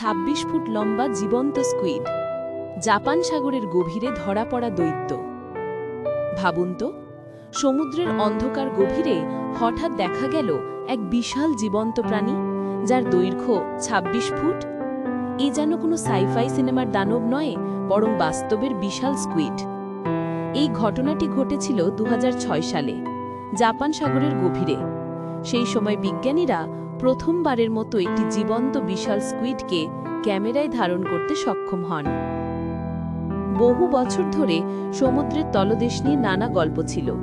২৬ foot লম্বা জীবন্ত squid, Japan সাগরের গভীরে ধরা পড়া দৈত্য। ভাবুন তো, সমুদ্রের অন্ধকার গভীরে হঠাৎ দেখা গেল এক বিশাল জীবন্ত প্রাণী, যার দৈর্ঘ্য ২৬ ফুট। এ যেন কোনো সাইফাই সিনেমার দানব নয়, বরং বাস্তবের বিশাল স্কুইড। এই ঘটনাটি ঘটেছিল দু হাজার ছয় সালে, জাপান সাগরের গভীরে। সেই সময় বিজ্ঞানীরা প্রথমবারের মতো একটি জীবন্ত বিশাল স্কুইডকে ক্যামেরায় ধারণ করতে সক্ষম হন। বহু বছর ধরে সমুদ্রের তলদেশ নিয়ে নানা গল্প ছিল।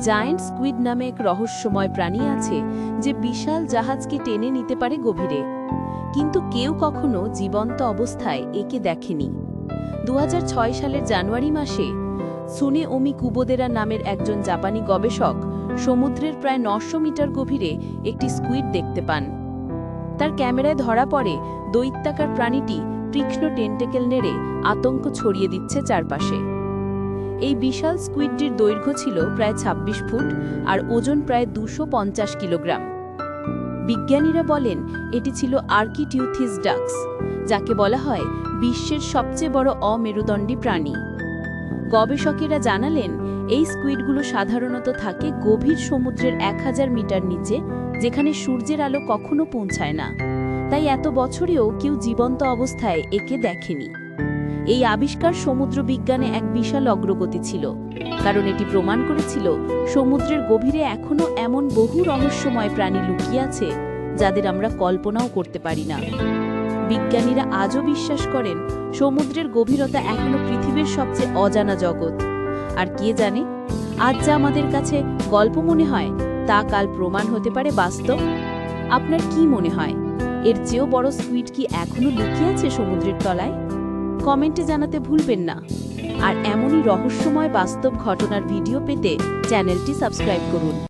জায়েন্ট স্কুইড নামে এক রহস্যময় প্রাণী আছে যে বিশাল জাহাজকে টেনে নিতে পারে গভীরে। কিন্তু কেউ কখনো জীবন্ত অবস্থায় একে দেখেনি। দু হাজার ছয় সালের জানুয়ারি মাসে সুনে ওমি কুবোদেরা নামের একজন জাপানি গবেষক সমুদ্রের প্রায় নশো মিটার গভীরে একটি স্কুইড দেখতে পান। তার ক্যামেরায় ধরা পড়ে দৈত্যাকার প্রাণীটি তীক্ষ্ণ টেন্টেকেল নেড়ে আতঙ্ক ছড়িয়ে দিচ্ছে চারপাশে। এই বিশাল স্কুইডটির দৈর্ঘ্য ছিল প্রায় ২৬ ফুট আর ওজন প্রায় দুশো কিলোগ্রাম। বিজ্ঞানীরা বলেন, এটি ছিল আর্কিটিউথিস ডাক্স যাকে বলা হয় বিশ্বের সবচেয়ে বড় অমেরুদণ্ডী প্রাণী। গবেষকেরা জানালেন, এই স্কুইডগুলো সাধারণত থাকে গভীর সমুদ্রের এক হাজার মিটার নিচে, যেখানে সূর্যের আলো কখনো পৌঁছায় না। তাই এত বছরেও কেউ জীবন্ত অবস্থায় একে দেখেনি। এই আবিষ্কার সমুদ্র বিজ্ঞানে এক বিশাল অগ্রগতি ছিল, কারণ এটি প্রমাণ করেছিল সমুদ্রের গভীরে এখনও এমন বহু রহস্যময় প্রাণী লুকিয়ে আছে, যাদের আমরা কল্পনাও করতে পারি না। বিজ্ঞানীরা আজও বিশ্বাস করেন, সমুদ্রের গভীরতা এখনও পৃথিবীর সবচেয়ে অজানা জগৎ। আর কে জানে, আজ যা আমাদের কাছে গল্প মনে হয়, তা কাল প্রমাণ হতে পারে বাস্তব? আপনার কি মনে হয়? এর চেয়েও বড় স্কুইড কি এখনও লুকিয়ে আছে সমুদ্রের তলায়? কমেন্টে জানাতে ভুলবেন না। আর এমনই রহস্যময় বাস্তব ঘটনার ভিডিও পেতে চ্যানেলটি সাবস্ক্রাইব করুন।